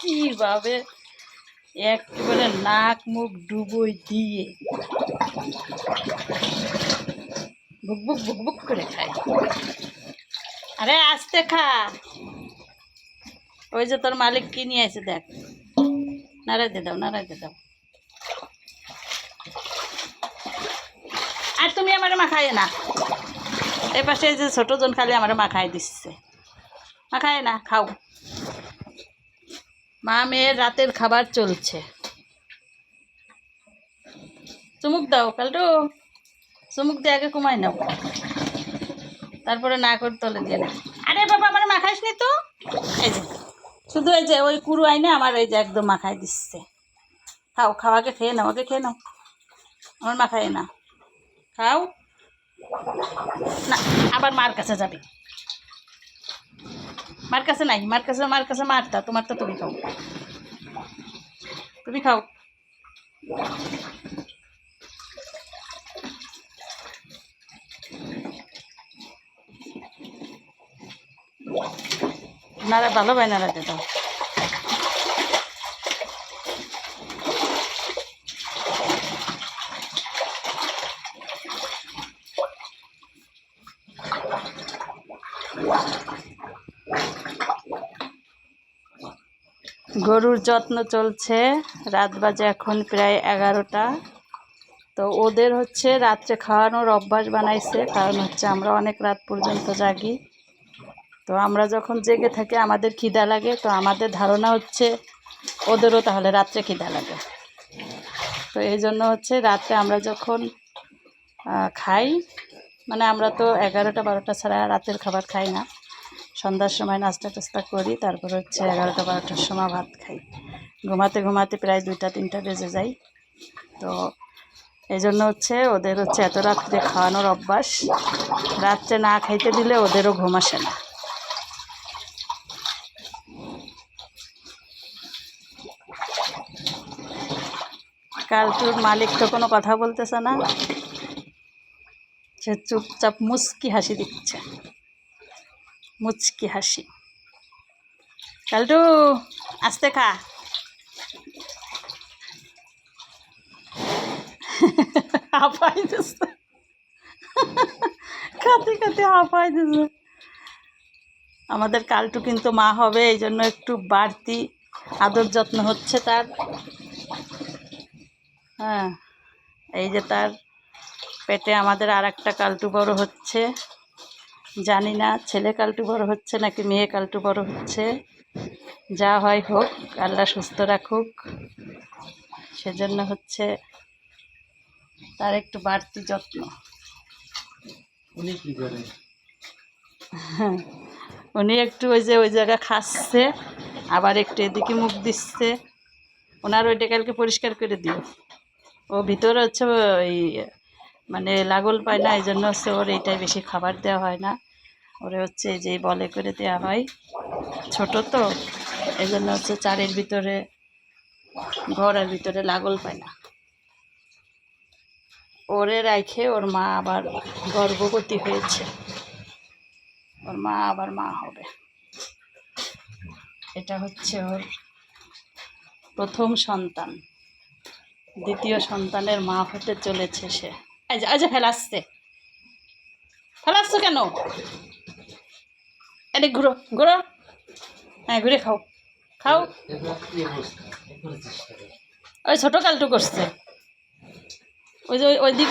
কীভাবে একেবারে নাক মুখ ডুবোই দিয়ে? বুক বুক করে খায়। আরে আস্তে খা। ওই যে তোর মালিক কি নিয়ে আছে দেখ। নাড়াইতে দাও নাড়াইতে দাও আর তুমি আমার মাখায় না। এই পাশে যে ছোট জন খালি আমার মাখায় দিচ্ছে। মাখায় না, খাও। মা মেয়ের রাতের খাবার চলছে। চুমুক দাও, কালটু। চুমুক দিয়ে আগে কমাই নাও। তারপরে না করে তলে দিয়ে না আরে বাবা, আমার মাখাইস নি তো? এই যে, শুধু এই যে, ওই কুরু আইনে আমার এই যে একদম মাখায় দিচ্ছে। খাও খাওয়াকে খেয়ে নাও, আগে খেয়ে নাও। আমার মাখায় না। খাও। না, আবার মার কাছে যাবে। মার কাছে নাই, মার কাছে মার কাছে মারতা, তোমার তো তুমি খাও। তুমি খাও। নাড়া ভালো ভাই নাড়াতে দাও গরুর যত্ন চলছে। রাত বাজে এখন প্রায় এগারোটা। তো ওদের হচ্ছে রাত্রে খাওয়ানোর অভ্যাস বানাইছে, কারণ হচ্ছে আমরা অনেক রাত পর্যন্ত জাগি। তো আমরা যখন জেগে থাকি, আমাদের খিদা লাগে। তো আমাদের ধারণা হচ্ছে ওদেরও তাহলে রাত্রে খিদা লাগে। তো এই জন্য হচ্ছে রাত্রে আমরা যখন খাই মানে আমরা তো এগারোটা বারোটা ছাড়া রাতের খাবার খাই না। সন্ধ্যার সময় নাস্তা টাস্তা করি, তারপর হচ্ছে এগারোটা বারোটার সময় ভাত খাই। ঘুমাতে ঘুমাতে প্রায় দুইটা, তিনটা বেজে যাই তো এই জন্য হচ্ছে ওদের হচ্ছে এত রাত্রে খাওয়ানোর অভ্যাস, রাত্রে না খাইতে দিলে ওদেরও ঘুম আসে না। কালটুর মালিক তো কোনো কথা বলতেছে না। সে চুপচাপ মুচকি হাসি দিচ্ছে। মুচকি হাসি। কালটু, আস্তে খা। হাঁপাই খাতে খাতে দিচ্ছে আমাদের কালটু কিন্তু মা হবে, এই জন্য একটু বাড়তি আদর যত্ন হচ্ছে তার। হ্যাঁ এই যে তার পেটে আমাদের আর একটা কালটু বড় হচ্ছে। জানি না ছেলে কালটু বড় হচ্ছে নাকি মেয়ে কালটু বড় হচ্ছে। যা হয় হোক আল্লাহ সুস্থ রাখুক। সেজন্য হচ্ছে তার একটু বাড়তি যত্ন। উনি কি করে? হ্যাঁ, উনি একটু ওই যে ওই জায়গা খাচ্ছে আবার একটু এদিকে মুখ দিচ্ছে। ওনার ওইটা কালকে পরিষ্কার করে দিও। ও ভিতরে হচ্ছে ওই মানে লাগল পায় না এই জন্য হচ্ছে ওর এইটাই বেশি খাবার দেওয়া হয় না। ওরে হচ্ছে যে বলে করে দেওয়া হয়। ছোট তো এই জন্য হচ্ছে চারের ভিতরে, ঘরের ভিতরে লাগল পায় না। ওরে রাখে ওর মা আবার গর্ভবতী হয়েছে। ওর মা আবার মা হবে। এটা হচ্ছে ওর প্রথম সন্তান। দ্বিতীয় সন্তানের মা হতে চলেছে সে। এই ফেলাচ্ছে। ফেলাচ্ছ কেন? এদিক ঘুরো ঘুরো। হ্যাঁ ঘুরে খাও। খাও। ওই ছোটো কালটু করছে। ওই যে, ওই- দিক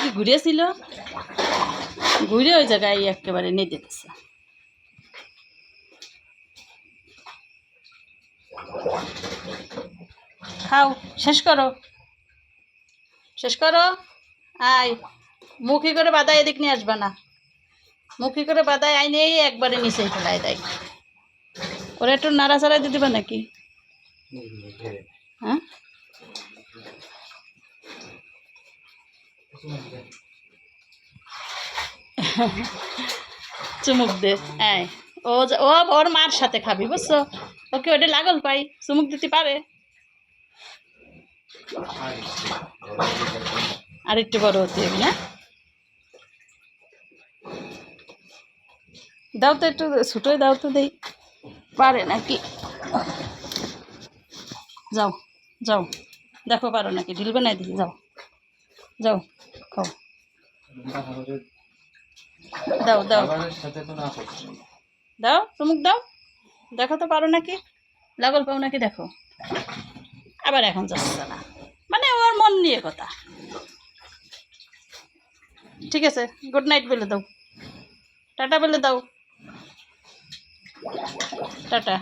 ঘুরে ওই জায়গায় একেবারে নিয়ে দিতেছে খাও, শেষ করো। শেষ করো। আয়। মুখি করে বাদায় এদিক নিয়ে আসবা না। মুখি করে বাদায় আইনেই একবারে নিচে ফেলাই দেয়। ওরা একটু নাড়াচাড়াই দিয়ে দিবা নাকি। হ্যাঁ? চুমুক দে। হ্যাঁ ও ও ওর মার সাথে খাবি, বুঝছ? ওকে ওটা লাগল পাই, চুমুক দিতে পারে। আর একটু বড় হতে হবে, না? দাও তো একটু, ছোটোই দাও তো দেই। পারে নাকি? যাও যাও। দেখো পারো নাকি? ঢিল বানাই দিদি যাও। যাও, খাও। দাও দাও। না দাও, চুমুক দাও। দেখো তো পারো নাকি? লাগল পাও নাকি দেখো। আবার এখন যাচ্ছে না। মানে ওর মন নিয়ে কথা। ঠিক আছে গুড নাইট বলে দাও। টাটা বলে দাও। টাটা